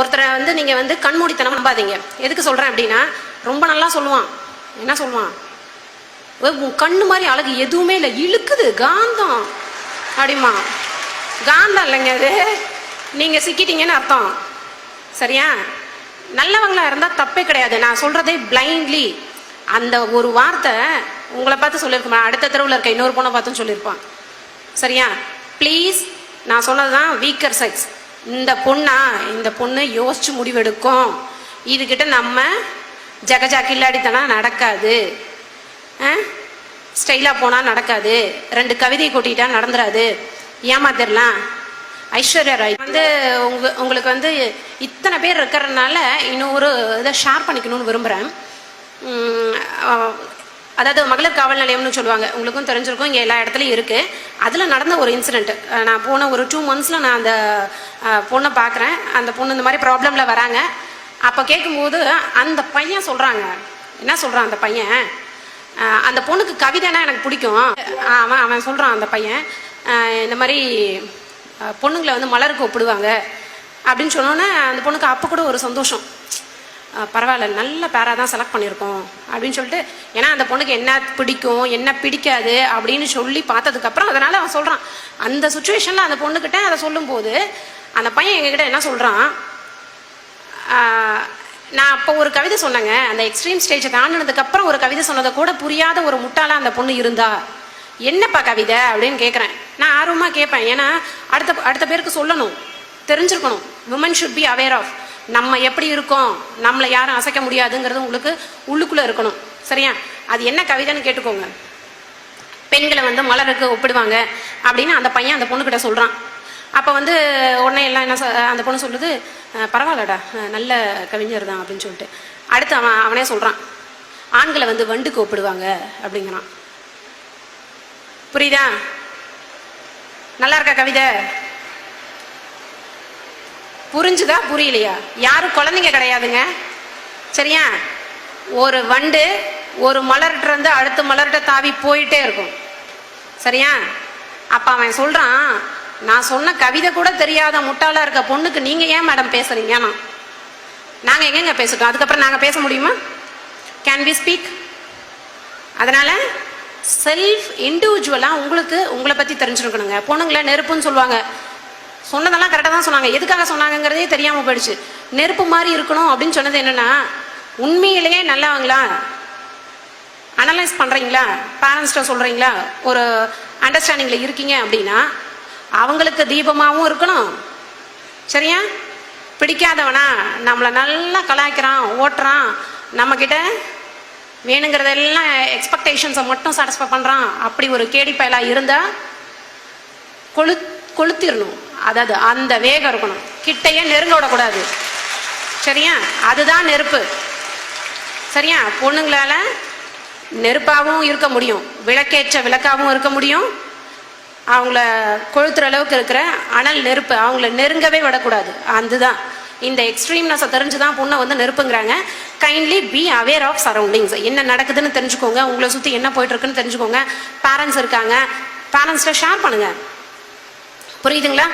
ஒருத்தரை வந்து நீங்கள் வந்து கண்மூடித்தனம் நம்பாதீங்க. எதுக்கு சொல்கிறேன் அப்படின்னா ரொம்ப நல்லா சொல்லுவான். என்ன சொல்லுவான்? உன் கண்ணு மாதிரி அழகு எதுவுமே இல்லை. இழுக்குது. காந்தம். அப்படிமா காந்தம் இல்லைங்க அது. நீங்கள் சிக்கிட்டீங்கன்னு அர்த்தம். சரியா? நல்லவங்களா இருந்தால் தப்பே கிடையாது. நான் சொல்கிறதே பிளைண்ட்லி அந்த ஒரு வார்த்தை உங்களை பார்த்து சொல்லியிருக்கோம்? அடுத்த தெருவில் இருக்க இன்னொரு பொண்ணை பார்த்தும் சொல்லியிருப்பான். சரியா? ப்ளீஸ் நான் சொன்னது தான் வீக்கர் செக்ஸ் இந்த பொண்ணா இந்த பொண்ணு யோசிச்சு முடிவெடுக்கும். இதுக்கிட்ட நம்ம ஜகஜா கில்லாடித்தனம் நடக்காது ஸ்டைலாக போனால் நடக்காது. ரெண்டு கவிதை கொட்டிட்டா நடந்துடாது ஏமாத்திரலாம் ஐஸ்வர்யா ராய். வந்து உங்க உங்களுக்கு வந்து இத்தனை பேர் இருக்கிறதுனால இன்னொரு இதை ஷேர் பண்ணிக்கணும்னு விரும்புகிறேன் அதாவது மகளிர் காவல் நிலையம்னு சொல்லுவாங்க. உங்களுக்கும் தெரிஞ்சிருக்கும் இங்கே எல்லா இடத்துலையும் இருக்குது அதில் நடந்த ஒரு இன்சிடெண்ட் நான் போன ஒரு டூ மந்த்ஸில் நான் அந்த பொண்ணை பார்க்குறேன் அந்த பொண்ணு இந்த மாதிரி ப்ராப்ளமில் வராங்க. அப்போ கேட்கும்போது அந்த பையன் சொல்கிறாங்க என்ன சொல்கிறான் அந்த பையன்? அந்த பொண்ணுக்கு கவிதைனா எனக்கு பிடிக்கும். அவன் அவன் சொல்கிறான் அந்த பையன். இந்த மாதிரி பொண்ணுங்களை வந்து மலருக்கு ஒப்பிடுவாங்க. அப்படின்னு சொன்னோன்னே அந்த பொண்ணுக்கு அப்போ கூட ஒரு சந்தோஷம். பரவாயில்ல நல்ல பேராக தான் செலக்ட் பண்ணியிருக்கோம். அப்படின்னு சொல்லிட்டு ஏன்னா அந்த பொண்ணுக்கு என்ன பிடிக்கும் என்ன பிடிக்காது? அப்படின்னு சொல்லி பார்த்ததுக்கப்புறம் அதனால் அவன் சொல்கிறான் அந்த சுச்சுவேஷனில் அந்த பொண்ணுக்கிட்ட அதை சொல்லும்போது அந்த பையன் எங்ககிட்ட என்ன சொல்கிறான் நான் அப்போ ஒரு கவிதை சொன்னேங்க. அந்த எக்ஸ்ட்ரீம் ஸ்டேஜை தாண்டினதுக்கப்புறம் ஒரு கவிதை சொன்னதை கூட புரியாத ஒரு முட்டாளா அந்த பொண்ணு இருந்தா என்னப்பா கவிதை? அப்படின்னு கேட்குறேன் நான் ஆர்வமாக கேட்பேன் ஏன்னா அடுத்த அடுத்த பேருக்கு சொல்லணும். தெரிஞ்சிருக்கணும். Woman should be aware of நம்ம எப்படி இருக்கோம்? நம்மளை யாரும் அசைக்க முடியாதுங்கிறது உங்களுக்கு உள்ளுக்குள்ளே இருக்கணும். சரியா? அது என்ன கவிதைன்னு கேட்டுக்கோங்க. பெண்களை வந்து மலருக்கு ஒப்பிடுவாங்க அப்படின்னு அந்த பையன் அந்த பொண்ணுக்கிட்ட சொல்கிறான் அப்போ வந்து உடனே எல்லாம் என்ன சொ- அந்த பொண்ணு சொல்லுது பரவாயில்லடா நல்ல கவிஞர் தான் அப்படின்னு சொல்லிட்டு. அடுத்து அவன் அவனே சொல்கிறான் ஆண்களை வந்து வண்டுக்கு ஒப்பிடுவாங்க அப்படிங்கிறான். புரியுதா? நல்லா இருக்கா கவிதை? புரிஞ்சுதா புரியலையா? யாரும் குழந்தைங்க கிடையாதுங்க. சரியா? ஒரு வண்டு ஒரு மலர்கிட்ட இருந்து அடுத்த மலர்கிட்ட தாவி போயிட்டே இருக்கும். சரியா? அப்ப அவன் சொல்றான் நான் சொன்ன கவிதை கூட தெரியாத முட்டாளா இருக்க பொண்ணுக்கு நீங்க ஏன் மேடம் பேசுறீங்கன்னா நாங்க எங்கெங்க பேசிட்டோம்? அதுக்கப்புறம் நாங்க பேச முடியுமா? கேன் வி ஸ்பீக் அதனால செல்ஃப் இண்டிவிஜுவலாக உங்களுக்கு உங்களை பற்றி தெரிஞ்சிருக்கணுங்க. பொண்ணுங்களை நெருப்புன்னு சொல்லுவாங்க. சொன்னதெல்லாம் கரெக்டாக தான் சொன்னாங்க. எதுக்காக சொன்னாங்கங்கிறதே தெரியாமல் போயிடுச்சு. நெருப்பு மாதிரி இருக்கணும் அப்படின்னு சொன்னது என்னென்னா உண்மையிலேயே நல்லவங்களா? அனலைஸ் பண்ணுறீங்களா பேரண்ட்ஸ்கிட்ட சொல்கிறீங்களா ஒரு அண்டர்ஸ்டாண்டிங்கில் இருக்கீங்க அப்படின்னா அவங்களுக்கு தீபமாகவும் இருக்கணும். சரியா? பிடிக்காதவனா நம்மளை நல்லா கலாய்க்கிறான் ஓட்டுறான் நம்மக்கிட்ட வேணுங்கிறதெல்லாம் எக்ஸ்பெக்டேஷன்ஸை மட்டும் சாட்டிஸ்ஃபை பண்ணுறான் அப்படி ஒரு கேடி பயலாக இருந்தால் கொளு கொளுத்திடணும் அதாவது அந்த வேகம் இருக்கணும். கிட்டையே நெருங்க விடக்கூடாது. சரியா? அதுதான் நெருப்பு. சரியா? பொண்ணுங்களால நெருப்பாகவும் இருக்க முடியும். விளக்கேற்ற விளக்காகவும் இருக்க முடியும். அவங்கள கொளுத்துற அளவுக்கு இருக்கிற அனல் நெருப்பு அவங்கள நெருங்கவே விடக்கூடாது. அதுதான். இந்த எக்ஸ்ட்ரீம்னஸை தெரிஞ்சு தான் பொண்ணை வந்து நெருப்புங்கிறாங்க. Kindly be aware of surroundings என்ன நடக்குதுன்னு தெரிஞ்சுக்கோங்க. உங்களை சுற்றி என்ன போயிட்டு இருக்குன்னு தெரிஞ்சுக்கோங்க. பேரண்ட்ஸ் இருக்காங்க. பேரண்ட்ஸில் ஷேர் பண்ணுங்கள் புரியுதுங்களா?